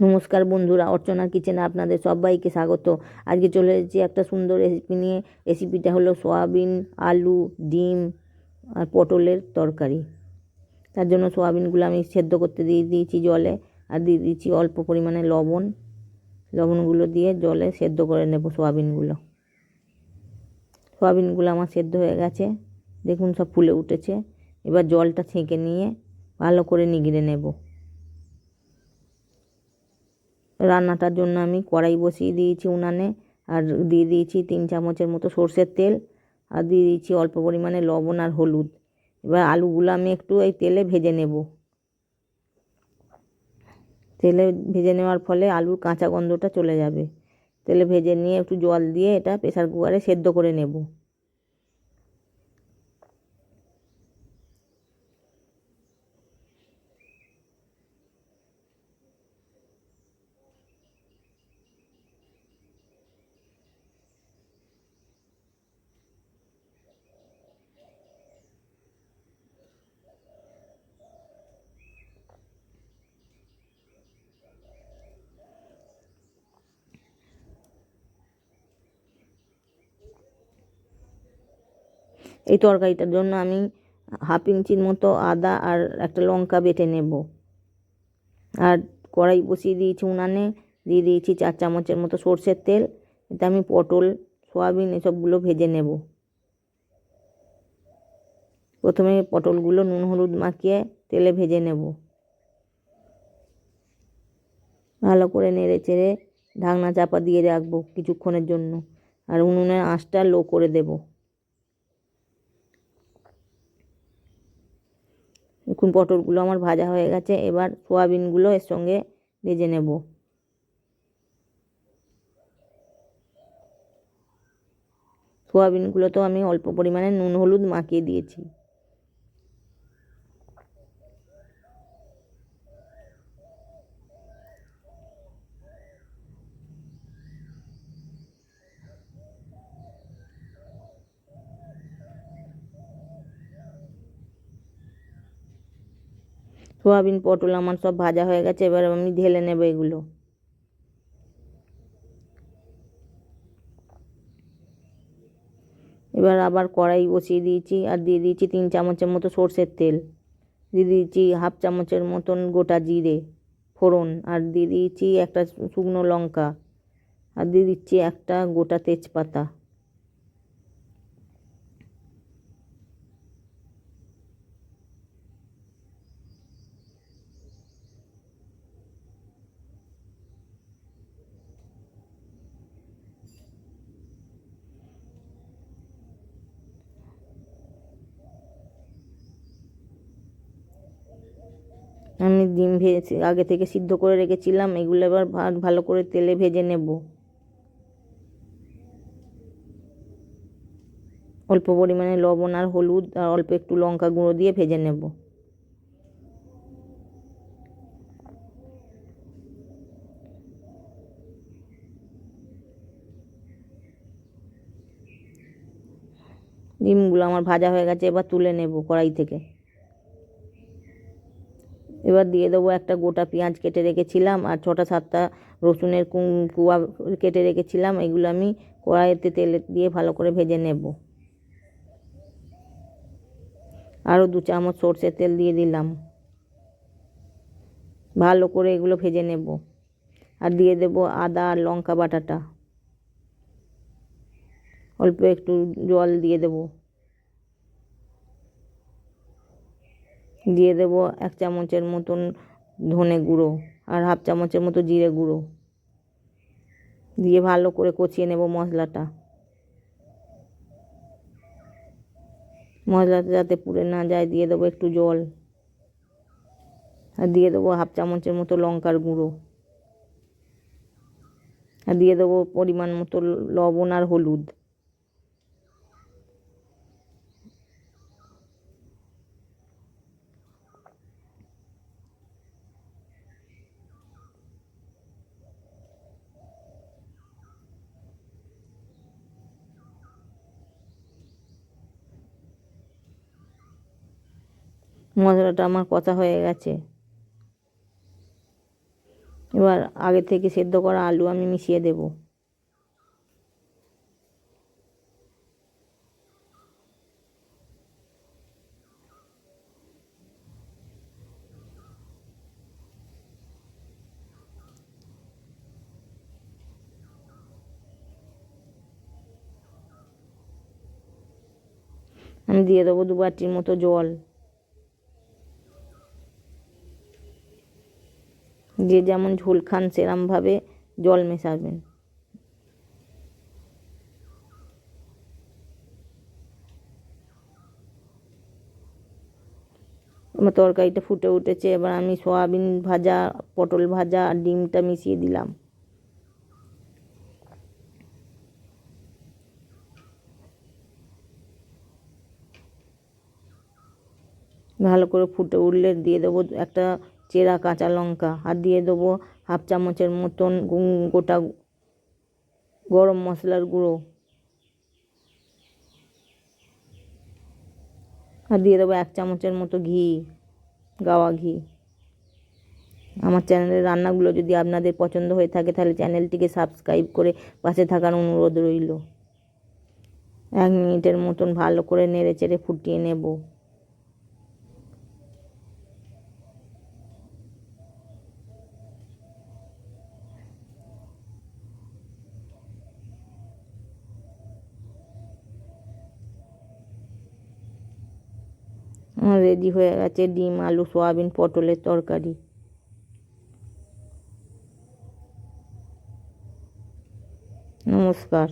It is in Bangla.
নমস্কার বন্ধুরা, অর্চনা কিচেনে আপনাদের সবাইকে স্বাগত। আজকে চলে এসেছি একটা সুন্দর রেসিপি নিয়ে। রেসিপিটা হলো সয়াবিন, আলু, ডিম আর পটলের তরকারি। তার জন্য সয়াবিনগুলো আমি সেদ্ধ করতে দিয়ে দিয়েছি জলে আর দিয়ে দিয়েছি অল্প পরিমাণে লবণ। লবণগুলো দিয়ে জলে সেদ্ধ করে নেব সয়াবিনগুলো। সয়াবিনগুলো আমার সেদ্ধ হয়ে গেছে। দেখুন সব ফুলে উঠেছে। এবার জলটা ছেঁকে নিয়ে ভালো করে নিগড়ে নেব। রান্নাটার জন্য আমি কড়াই বসিয়ে দিয়েছি উনানে, আর দিয়ে দিয়েছি তিন চামচের মতো সর্ষের তেল, আর দিয়ে দিয়েছি অল্প পরিমাণে লবণ আর হলুদ। এবার আলুগুলো আমি একটু এই তেলে ভেজে নেব। তেলে ভেজে নেওয়ার ফলে আলুর কাঁচা গন্ধটা চলে যাবে। তেলে ভেজে নিয়ে একটু জল দিয়ে এটা প্রেসার কুকারে সেদ্ধ করে নেব। এই তরকারিটার জন্য আমি হাফ ইঞ্চির মতো আদা আর একটা লঙ্কা বেটে নেব। আর কড়াই বসিয়ে দিয়েছি উনানে, দিয়ে দিয়েছি চার চামচের মতো সর্ষের তেল। এতে আমি পটল, সয়াবিন এসবগুলো ভেজে নেব। প্রথমে পটলগুলো নুন হলুদ মাখিয়ে তেলে ভেজে নেব। ভালো করে নেড়ে চেড়ে ঢাকনা চাপা দিয়ে রাখব কিছুক্ষণের জন্য। আর উনুনের আঁচটা লো করে দেবো দেখুন পটলগুলো আমার ভাজা হয়ে গেছে, এবার সোয়াবিনগুলো এর সঙ্গে ভেজে নেব। সোয়াবিনগুলো তো আমি অল্প পরিমাণে নুন, হলুদ মাখিয়ে দিয়েছি। সোয়াবিন, পটল, আমার সব ভাজা হয়ে গেছে, এবার আমি ঢেলে নেব এগুলো। এবার আবার কড়াই বসিয়ে দিয়েছি, আর দিয়ে দিয়েছি তিন চামচের মতো সর্ষের তেল। দিয়ে দিয়েছি হাফ চামচের মতন গোটা জিরে, ফোড়ন, আর দিয়ে দিয়েছি একটা শুকনো লঙ্কা। আর দিয়ে দিচ্ছি একটা গোটা তেজপাতা আমি ডিম ভেজে আগে থেকে সিদ্ধ করে রেখেছিলাম, এগুলো এবার ভালো করে তেলে ভেজে নেব। অল্প পরিমাণে লবণ আর হলুদ আর অল্প একটু লঙ্কা গুঁড়ো দিয়ে ভেজে নেব। ডিমগুলো আমার ভাজা হয়ে গেছে, এবার তুলে নেব কড়াই থেকে। এবার দিয়ে দেবো একটা গোটা পেঁয়াজ কেটে রেখেছিলাম আর ছটা সাতটা রসুনের কুয়া কেটে রেখেছিলাম। এগুলো আমি কড়াইতে তেলে দিয়ে ভালো করে ভেজে নেব। আরও দু চামচ সর্ষের তেল দিয়ে দিলাম। ভালো করে এগুলো ভেজে নেব। আর দিয়ে দেব আদা আর লঙ্কা বাটাটা। অল্প একটু জল দিয়ে দেবো। দিয়ে দেবো এক চামচের মতন ধনে গুঁড়ো আর হাফ চামচের মতো জিরে গুঁড়ো। দিয়ে ভালো করে কষিয়ে নেব মশলাটা। মশলাটা যাতে পুড়ে না যায়, দিয়ে দেবো একটু জল। আর দিয়ে দেবো হাফ চামচের মতো লঙ্কার গুঁড়ো। আর দিয়ে দেবো পরিমাণ মতো লবণ আর হলুদ। মশলাটা আমার কষা হয়ে গেছে। এবার আগে থেকে সেদ্ধ করা আলু আমি মিশিয়ে দেব। আমি দিয়ে দেবো দু বাটির মতো জল। যে যেমন ঝোল খান, সেরমভাবে জল মেশাবেন। আমার তরকারিটা ফুটে উঠেছে, এবার আমি সয়াবিন ভাজা, পটল ভাজা আর ডিমটা মিশিয়ে দিলাম। ভালো করে ফুটে উঠলে দিয়ে দেবো একটা চেরা কাঁচা লঙ্কা। আর দিয়ে দেবো হাফ চামচের মতন গোটা গরম মশলার গুঁড়ো। আর দিয়ে দেবো এক চামচের মতো ঘি, গাওয়া ঘি। আমার চ্যানেলের রান্নাগুলো যদি আপনাদের পছন্দ হয়ে থাকে, তাহলে চ্যানেলটিকে সাবস্ক্রাইব করে পাশে থাকার অনুরোধ রইল। এক মিনিটের মতন ভালো করে নেড়ে চেড়ে ফুটিয়ে নেব। রেডি হয়ে গেছে ডিম আলু সয়াবিন পটলের তরকারি। নমস্কার।